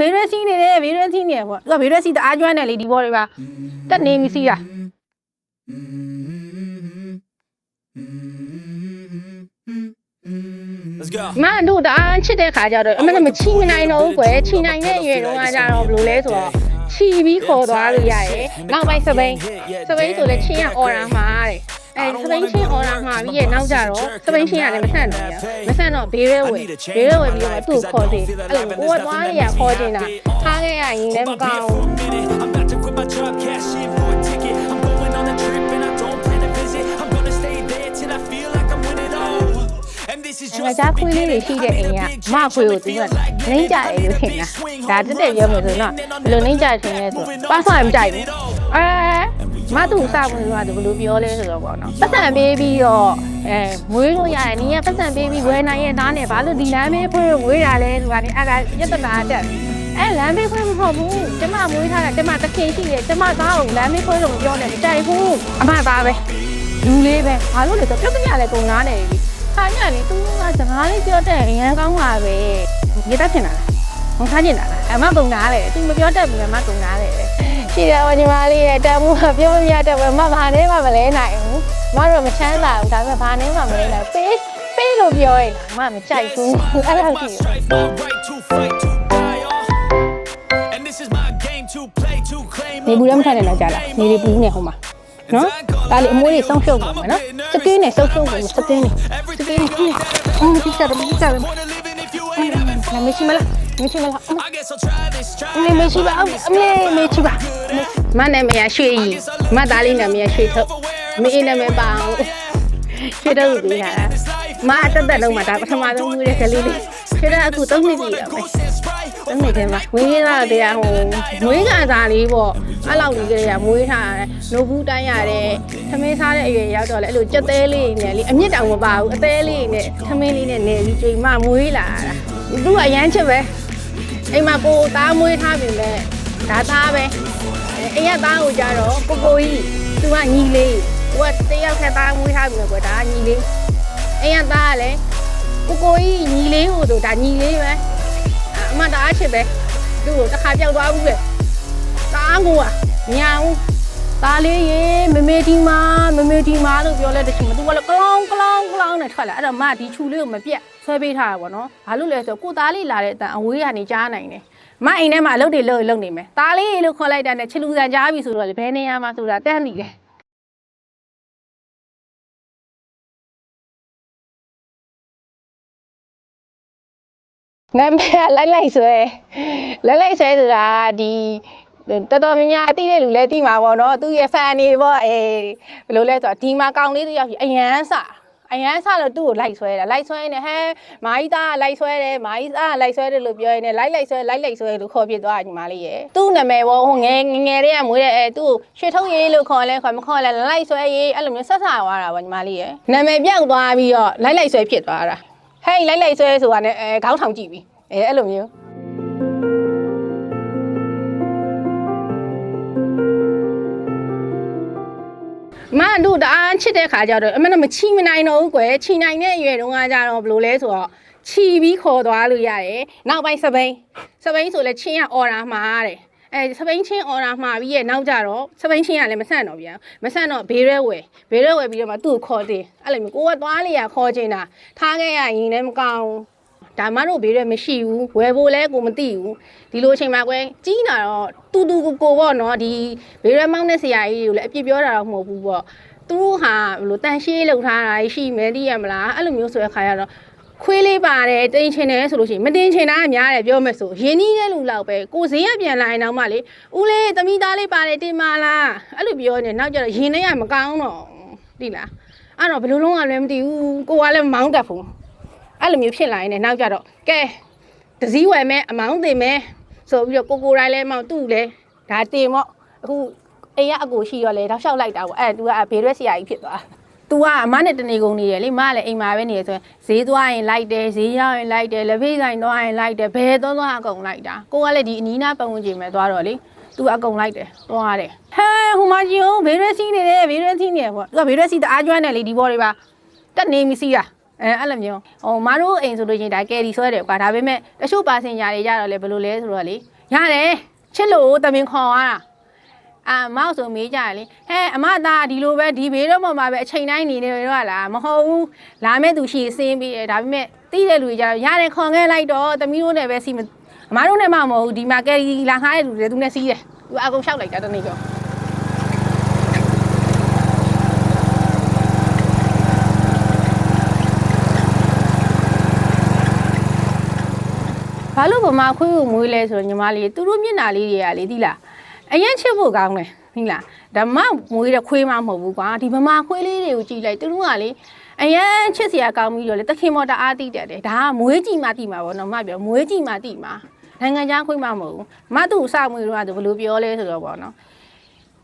ဘေးရွက်စီးနေတယ်ဘေးရွက်စီးနေတယ်ပေါ့သူကဘေးရွက်စီးတအားကျွမ်းတယ်လေဒီဘောတွေပါတက်နေပြီစီးတာ Let's go. မန်တို့တအားချစ်တဲ့ခါကျတော့အမှန်တမချီမနိုင်တော့ဘူးကွယ်ချီနိုင်တဲ့အရွယ်တုန်းကကျတော့ဘယ်လိုလဲဆိုတော့ချီပြီးခေါ်သွားလို့ရတယ်နောက်ပိုင်းစပိန်စပိန်ဆိုလဲချင်းရအော်ရာမှာတဲ့ အဲစပိန်ချင်းအော်ရာမှာပြီးရဲ့နောက်ကျတော့စပိန်ချင်းရတယ်မဆန့်တော့ဘူးမဆန့်တော့ဘေးရဲဝယ်ဘေးရဲဝယ်ပြီးတော့သူ့ကိုခေါ်သေးအဲ့လိုကိုကသွားရရခေါ်ချင်တာထားခဲ့ရရင်လည်းမကောင်းဘူး I'm about to quit my job, cash in for a ticket. I'm going on a trip and I don't plan to visit. I'm gonna stay there till I feel like I'm winning all. And this is ငါ just ကြားခွေးလေးတွေရှိတဲ့အိမ်ကမခွေးကိုသူကနှိမ့်ကြတယ်လို့ထင်တာဒါတက်တက်ပြောလို့ဆိုတော့ဘယ်လိုနှိမ့်ကြတယ်ထင်လဲဆိုပါဆောင်းမကြိုက်ဘူးအဲ မသူ့စဝင်လို့ကဘယ်လိုပြောလဲဆိုတော့ပေါ့နော်ပတ်စံပေးပြီးတော့အဲမွေးလို့ရတယ်နင်ကပတ်စံပေးပြီးဝယ်နိုင်ရဲ့သားနဲ့ဘာလို့ဒီလမ်းမေးဖွင့်မွေးတာလဲဆိုတာနေအဲ့ဒါပြဿနာတက်အဲလမ်းမေးဖွင့်မဟုတ်ဘူးကျမမွေးထားတာကျမတခင်ရှိတယ်ကျမသားကိုလမ်းမေးဖွင့်လို့မပြောနဲ့မကြိုက်ဘူးအမသားပဲလူလေးပဲဘာလို့လဲဆိုတော့ပြုတ်ကမြလဲကုန်သားနေပြီခါညလေသူကစကားလေးပြောတဲ့အရင်ကောင်းပါပဲမြေတက်ချင်တာလားမခါချင်တာလားအမပုံနာလေသူမပြောတတ်ဘူးအမပုံနာလေ ရှိတယ်ဝညီမလေးရဲ့တမ်းမှုကပြောမရတဲ့ဘယ်မှဘာနဲ့မှမလဲနိုင်ဘူးမတို့မချမ်းသာဘူးဒါပေမဲ့ဘာနဲ့မှမလဲနိုင်ပေးပေးလို့ပြောရင်မမကြိုက်ဘူးအဲ့ဒါကြည့် straight my right to fight to die on. And this is my game to play to claim. နေဘူးလည်းမထနဲ့တော့ကြာလာနေလေးဘူးနေဟိုမှာနော်ဒါလေးအမွေးတွေစောင့်ရှုပ်နေမှာနော်စကင်းနဲ့စောင့်ရှုပ်နေစကင်းနဲ့စကင်းနဲ့အော်ဒီစားတယ်ဒီစားတယ် Wanna live in if you ain't a man. နာမရှိမလား မရှိမလား I guess I'll try this, try အမေမရှိပါဘူးအမေမရှိပါမနဲ့မရရွှေကြီးမသားလေးနဲ့မရရွှေထုတ်မင်းနဲ့မပါအောင်ရွှေထုတ်ပြီးလာတာမအတက်တက်လုံးမှာဒါပထမဆုံးမှုတဲ့ကလေးလေးရွှေထုတ်အခု၃နှစ်ပြီတော့ပဲ this right. ၃နှစ်တည်းမှာဝင်းရတာတရားဟိုမွေးကစားလေးပေါ့အဲ့လောက်ကြီးကလေးကမွေးထားတယ်နို့ဘူးတိုင်းရတယ်သမင်းစားတဲ့အရွယ်ရောက်တော့လေအဲ့လိုကြက်သေးလေးနဲ့လေအမြင့်တောင်မပါဘူးအသေးလေးနဲ့သမင်းလေးနဲ့နေပြီးချိန်မှမွေးလာတာသူကအရန်ချစ်ပဲ အိမ်မှာကိုသားမွေးထားပြီမဲ့ဒါသားပဲအိမ်ကသားကိုကြတော့ကိုကိုကြီးသူကညီလေးသူကတယောက်ခက်သားမွေးထားပြီမဲ့ကွာဒါကညီလေးအိမ်ကသားကလည်းကိုကိုကြီးညီလေးကိုဆိုဒါညီလေးပဲအမတအားချစ်ပဲသူ့ကိုတစ်ခါပြောက်သွားဘူးလေတအားကိုอ่ะညာဦးသားလေးရေ မမေဒီမာမမေဒီမာလို့ပြောလဲတချင်မသူကလည်းကလောင်းကလောင်းကလောင်းနဲ့ထွက်လာအဲ့တော့မဒီချူလေးကိုမပြတ်ဆွဲပေးထားတာပေါ့နော်ဘာလို့လဲဆိုတော့ကိုသားလေးလာတဲ့အတန်အဝေးကနေကြားနိုင်တယ်မအိမ်ထဲမှာအလုပ်တွေလုပ်လုပ်နေမယ်သားလေးလို့ခေါ်လိုက်တာနဲ့ချစ်လူဆန်ကြားပြီဆိုတော့လေဘယ်နေရာမှာဆိုတာတန်းနေတယ်နာမည်ကလိုက်လိုက်ဆွဲလိုက်လိုက်ဆွဲဆိုတာဒီ တော်တော်များများသိတဲ့လူလည်းသိမှာပေါ့နော်သူရဲ့ fan နေပေါ့အေးဘယ်လိုလဲဆိုတော့ဒီမှာကောင်လေးတစ်ယောက်ရှိအရန်စအရန်စလို့သူ့ကိုလိုက်ဆွဲတာလိုက်ဆွဲနေဟဲမာကြီးသားကလိုက်ဆွဲတယ်မာကြီးသားကလိုက်ဆွဲတယ်လို့ပြောရင်းနဲ့လိုက်လိုက်ဆွဲလိုက်လိုက်ဆွဲလို့ခေါ်ပြသွားညီမလေးရဲ့သူ့နာမည်ပေါ့ဟိုငယ်ငယ်ငယ်လေးကမွေးတဲ့အဲသူ့ရွှေထုံးရေးလို့ခေါ်လဲခေါ်မခေါ်လဲလိုက်ဆွဲရေးအဲ့လိုမျိုးဆက်ဆာသွားတာပေါ့ညီမလေးရဲ့နာမည်ပြောက်သွားပြီးတော့လိုက်လိုက်ဆွဲဖြစ်သွားတာဟဲ့လိုက်လိုက်ဆွဲဆိုတာနဲ့အဲခေါင်းထောင်ကြည့်ပြီအဲအဲ့လိုမျိုး မန်တို့တအားချစ်တဲ့ခါကျတော့အမှန်တမချီမနိုင်တော့ဘူးကွယ်ချီနိုင်တဲ့အရွယ်တုန်းကကျတော့ဘယ်လိုလဲဆိုတော့ချီပြီးခေါ်သွားလို့ရတယ်နောက်ပိုင်းစပိန်စပိန်ဆိုလဲချင်းရအော်ရာမှာတဲ့အဲစပိန်ချင်းအော်ရာမှာပြီးရဲ့နောက်ကျတော့စပိန်ချင်းကလည်းမဆန့်တော့ပြန်မဆန့်တော့ဘေးရဲဝယ်ဘေးရဲဝယ်ပြီးတော့မှသူ့ကိုခေါ်သေးအဲ့လိုမျိုးကိုကသွားလေရခေါ်ချင်တာထားခဲ့ရရင်လည်းမကောင်းဘူး ဒါမှတော့ဘေးရဲမရှိဘူးဝယ်ဖို့လဲကိုမသိဘူးဒီလိုအချိန်မှာကွယ်ကြီးနာတော့တူတူကိုကိုပေါ့နော်ဒီဘေးရဲမောင်းတဲ့ဆရာကြီးတွေကိုလည်းအပြစ်ပြောတာတော့မဟုတ်ဘူးပေါ့သူတို့ဟာဘယ်လိုတန်ရှင်းလောက်ထားတာရှိမယ်သိရမလားအဲ့လိုမျိုးဆိုတဲ့ခါကျတော့ခွေးလေးပါတယ်တင်ချင်တယ်ဆိုလို့ရှိရင်မတင်ချင်တာအများတယ်ပြောမယ်ဆိုရင်းနှီးတဲ့လူလောက်ပဲကိုဈေးရပြန်လာရင်တော့မှလေဦးလေးသမီးသားလေးပါတယ်တင်ပါလားအဲ့လိုပြောနေနောက်ကျတော့ရင်းနေရမကောင်းတော့သိလားအဲ့တော့ဘယ်လိုလုံးကလည်းမသိဘူးကိုကလည်းမောင်းတတ်ဘူး အဲ့လိုမျိုးဖြစ်လာရင်လည်းနောက်ကျတော့ကဲတစည်းဝယ်မယ်အမောင်းတင်မယ်ဆိုပြီးတော့ကိုကိုတိုင်းလဲမောင်းသူ့လဲဒါတင်ပေါ့အခုအိမ်ကအကိုရှိရောလေတောက်လျှောက်လိုက်တာပေါ့အဲ့သူကဘေးရွက်ဆရာကြီးဖြစ်သွားသူကအမနဲ့တနေကုန်နေရလေမကလည်းအိမ်မှာပဲနေရဆိုရင်ဈေးသွားရင်လိုက်တယ်ဈေးရောက်ရင်လိုက်တယ်လက်ဖေးဆိုင်သွားရင်လိုက်တယ်ဘယ်သွားသွားအကုန်လိုက်တာကိုကလည်းဒီအနီးနားပတ်ဝန်းကျင်ပဲသွားတော့လေသူကအကုန်လိုက်တယ်သွားတယ်ဟဲဟိုမကြီးဟိုဘေးရွက်စီးနေတယ်ဘေးရွက်စီးနေတယ်ပေါ့သူကဘေးရွက်စီးတအားကျွမ်းတယ်လေဒီဘောတွေပါတက်နေပြီစီးတာ အဲအဲအဲ့လိုမျိုးဟိုမတို့အိမ်ဆိုလို့ချင်းဒါကယ်ရီဆွဲတယ်ကွာဒါပေမဲ့တချို့ပါစင်ညာတွေကြတော့လေဘယ်လိုလဲဆိုတော့လေရတယ်ချစ်လို့တမင်ခေါ်သွားတာအာမောက်ဆိုမေးကြတယ်လေဟဲ့အမသားဒီလိုပဲဒီဘေးတော့မှမှာပဲအချိန်တိုင်းနေနေတော့လားမဟုတ်ဘူးလာမဲ့သူရှိစင်းပြီးတယ်ဒါပေမဲ့တီးတဲ့လူတွေကြတော့ရတယ်ခေါ်ခဲ့လိုက်တော့တမီးတို့နဲ့ပဲစီမအမတို့နဲ့မှမဟုတ်ဘူးဒီမှာကယ်ရီလာငှားတဲ့လူတွေသူနဲ့စီးတယ်သူအကုန်လျှောက်လိုက်တာတနေ့ကျော် ဘာလို့ဗမာခွေးကိုမွေးလဲဆိုတော့ညီမလေးသူတို့မျက်နှာလေးတွေကလေဒီလားအရင်ချစ်ဖို့ကောင်းတယ်ဒီလားဓမ္မမွေးတဲ့ခွေးမှမဟုတ်ဘူးကွာဒီဗမာခွေးလေးတွေကိုကြည့်လိုက်သူတို့ကလေအရင်ချစ်စရာကောင်းပြီးတော့လေတခင်မော်တအားတိတက်တယ်ဒါကမွေးကြည့်မှတိမှာပေါ့နော်မပြောမွေးကြည့်မှတိမှာနိုင်ငံခြားခွေးမှမဟုတ်ဘူးမသူ့စမွေးတော့ကသူဘယ်လိုပြောလဲဆိုတော့ပေါ့နော်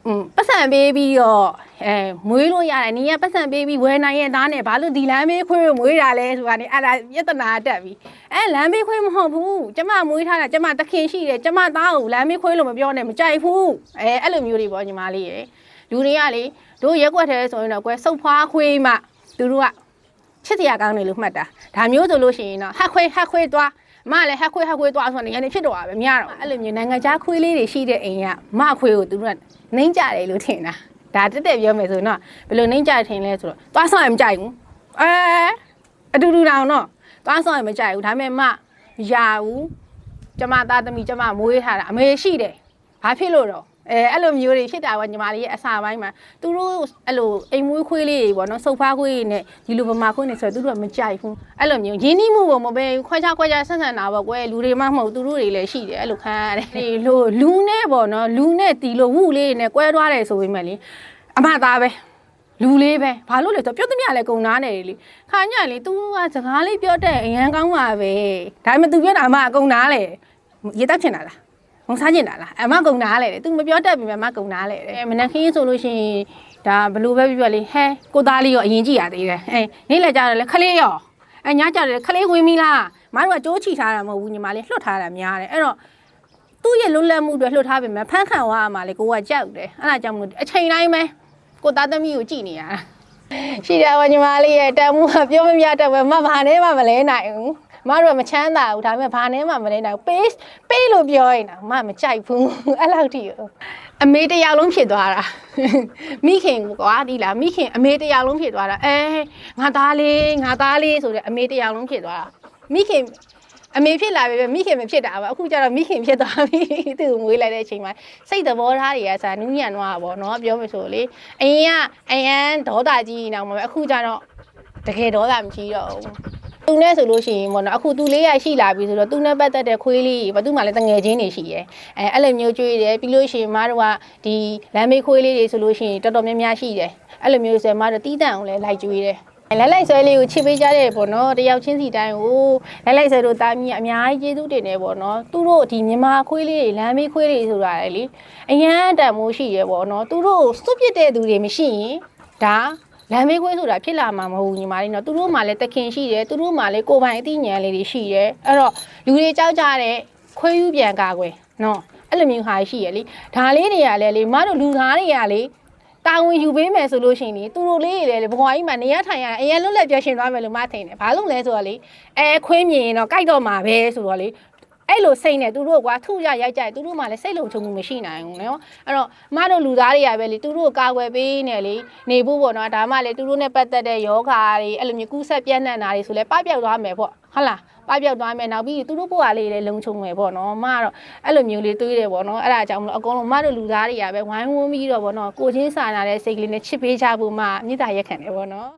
อืมပတ်စံပေးပြီးတော့အဲမွေးလို့ရတယ်နေရပတ်စံပေးပြီးဝယ်နိုင်ရဲ့သားနဲ့ဘာလို့ဒီလမ်းမေးခွေးကိုမွေးတာလဲဆိုတာနေအဲ့ဒါပြဿနာတက်ပြီအဲလမ်းမေးခွေးမဟုတ်ဘူးကျမမွေးထားတာကျမတခင်ရှိတယ်ကျမသားကိုလမ်းမေးခွေးလို့မပြောနဲ့မကြိုက်ဘူးအဲအဲ့လိုမျိုးတွေပေါ့ညီမလေးရယ်လူတွေကလေတို့ရက်ွက်တယ်ဆိုရင်တော့ကွယ်စုပ်ဖွားခွေးမှသူတို့ကချစ်တရားကောင်းတယ်လို့မှတ်တာဒါမျိုးဆိုလို့ရှိရင်တော့ဟက်ခွေးဟက်ခွေးသွား မလည်းဟက်ခွေးဟက်ခွေးသွားဆိုတော့နေရာနေဖြစ်တော့တာပဲမရတော့အဲ့လိုမျိုးနိုင်ငံခြားခွေးလေးတွေရှိတဲ့အိမ်ကမခွေးကိုသူတို့ကနှိမ့်ကြတယ်လို့ထင်တာဒါတက်တက်ပြောမယ်ဆိုရင်တော့ဘယ်လိုနှိမ့်ကြတယ်ထင်လဲဆိုတော့သွားဆောင်ရင်မကြိုက်ဘူးအဲအတူတူတောင်တော့သွားဆောင်ရင်မကြိုက်ဘူးဒါပေမဲ့မရဘူးကျမသားသမီးကျမမွေးထားတာအမေရှိတယ်ဘာဖြစ်လို့တော့ အဲအဲ့လိုမျိုးတွေဖြစ်တာပေါ့ညီမလေးရဲ့အစာပိုင်းမှာသူတို့အဲ့လိုအိမ်မွေးခွေးလေးတွေပေါ့နော်စုပ်ဖားခွေးတွေနဲ့ဒီလိုဗမာခွေးတွေဆိုတော့သူတို့ကမကြိုက်ဘူးအဲ့လိုမျိုးရင်းနှီးမှုပုံမပဲခွဲခြားခွဲခြားဆက်ဆံတာပေါ့ကွယ်လူတွေမှမဟုတ်သူတို့တွေလည်းရှိတယ်အဲ့လိုခံရတယ်ဒီလိုလူနဲ့ပေါ့နော်လူနဲ့တီလို့ဝုလေးတွေနဲ့ကွဲသွားတယ်ဆိုပေမဲ့လေအမသားပဲလူလေးပဲဘာလို့လဲဆိုတော့ပြောသမျှလည်းကုံနာနေတယ်လေခါညလေ तू ကစကားလေးပြောတဲ့အရန်ကောင်းပါပဲဒါပေမဲ့ तू ပြောတာအမအကုံနာလေရေတက်ချင်တာလား မုံစားကျင်တာလားအမကုံနာလေသူမပြောတတ်ပြီမဲ့မကုံနာလေတဲ့မနက်ခင်းဆိုလို့ရှိရင်ဒါဘလို့ပဲပြောလေဟဲကိုသားလေးရောအရင်ကြည့်ရသေးတယ်အဲနေ့လည်းကြားတယ်လေခလေးရောအဲညကြားတယ်ခလေးဝင်ပြီလားမတို့ကကြိုးချီထားတာမဟုတ်ဘူးညီမလေးလွှတ်ထားတာများတယ်အဲ့တော့သူ့ရဲ့လွတ်လပ်မှုတွေလွှတ်ထားပြီမဲ့ဖန်းခံသွားရမှာလေကိုကကြောက်တယ်အဲ့ဒါကြောင့်မလို့အချိန်တိုင်းပဲကိုသားသမီးကိုကြည့်နေရတာရှိတယ်ဗောညီမလေးရဲ့တန်မှုကပြောမပြတတ်ပဲမဘာနဲ့မှမလဲနိုင်ဘူး မတို့ကမချမ်းသာဘူးဒါပေမဲ့ဘာနဲ့မှမလဲနိုင်ဘူး pace ပေးလို့ပြောရင်တော့မမကြိုက်ဘူးအဲ့လောက်ထိကိုအမေတစ်ယောက်လုံးဖြစ်သွားတာမိခင်ကွာဒီလားမိခင်အမေတစ်ယောက်လုံးဖြစ်သွားတာအဲငါသားလေးငါသားလေးဆိုတဲ့အမေတစ်ယောက်လုံးဖြစ်သွားတာမိခင်အမေဖြစ်လာပြီပဲမိခင်မဖြစ်တာပါအခုကျတော့မိခင်ဖြစ်သွားပြီသူ့ကိုမွေးလိုက်တဲ့အချိန်မှာစိတ်သဘောထားတွေကစာနူးညံ့သွားတာပေါ့နော်ပြောမယ်ဆိုလေအရင်ကအရန်ဒေါသကြီးနေအောင်ပဲအခုကျတော့တကယ်ဒေါသမကြီးတော့ဘူး သူနဲ့ဆိုလို့ရှိရင်ပေါ့နော်အခုသူလေးရရှိလာပြီဆိုတော့သူနဲ့ပတ်သက်တဲ့ခွေးလေးဘာသူမှလည်းတငယ်ချင်းတွေရှိရဲအဲအဲ့လိုမျိုးကြွေးတယ်ပြီးလို့ရှိရင်မတို့ကဒီလမ်းမေးခွေးလေးတွေဆိုလို့ရှိရင်တော်တော်များများရှိတယ်အဲ့လိုမျိုးဆိုရင်မတို့တီးတန့်အောင်လည်းလိုက်ကြွေးတယ်လက်လိုက်ဆွဲလေးကိုချစ်ပေးကြတဲ့ပေါ့နော်တယောက်ချင်းစီတိုင်းကိုလက်လိုက်ဆွဲတို့တာမီးအများကြီးကျေးဇူးတင်နေပေါ့နော်သူတို့ဒီမြန်မာခွေးလေးတွေလမ်းမေးခွေးတွေဆိုတာလေအရန်တန်မိုးရှိရဲပေါ့နော်သူတို့စွတ်ပစ်တဲ့သူတွေမရှိရင်ဒါ လမ်းမေးခွေးဆိုတာဖြစ်လာမှာမဟုတ်ဘူးညီမလေးနော်သူတို့မှလည်းတခင်ရှိတယ်သူတို့မှလည်းကိုယ်ပိုင်အသိဉာဏ်လေးတွေရှိတယ်အဲ့တော့လူတွေကြောက်ကြတဲ့ခွေးယူပြန်ကာကွယ်နော်အဲ့လိုမျိုးဟာရှိရလေဒါလေးတွေကလည်းလေမတို့လူသားတွေကလေတာဝန်ယူပေးမယ်ဆိုလို့ရှိရင်လေသူတို့လေးတွေလေဘွားကြီးမှနေရထိုင်ရအရင်လွတ်လပ်ပြောရှင်သွားမယ်လို့မထင်တယ်ဘာလို့လဲဆိုတော့လေအဲခွေးမြင်ရင်တော့ကြိုက်တော့မှာပဲဆိုတော့လေ အဲ့လိုစိတ်နဲ့သူတို့ကွာထုရရိုက်ကြတယ်သူတို့မှလည်းစိတ်လုံခြုံမှုမရှိနိုင်ဘူးနော်အဲ့တော့မတို့လူသားတွေကပဲလေသူတို့ကိုကာကွယ်ပေးနေလေနေဖို့ပေါ့နော်ဒါမှလည်းသူတို့နဲ့ပတ်သက်တဲ့ယောဂါတွေအဲ့လိုမျိုးကူးဆက်ပြန့်နှံ့တာတွေဆိုလဲပပျောက်သွားမယ်ပေါ့ဟုတ်လားပပျောက်သွားမယ်နောက်ပြီးသူတို့ဘဝလေးလည်းလုံခြုံမယ်ပေါ့နော်မကတော့အဲ့လိုမျိုးလေးတွေးတယ်ပေါ့နော်အဲ့ဒါကြောင့်မလို့အကုန်လုံးမတို့လူသားတွေကပဲဝိုင်းဝန်းပြီးတော့ပေါ့နော်ကိုချင်းစာနာတဲ့စိတ်ကလေးနဲ့ချစ်ပေးကြဖို့မှမြစ်တာရက်ခံတယ်ပေါ့နော်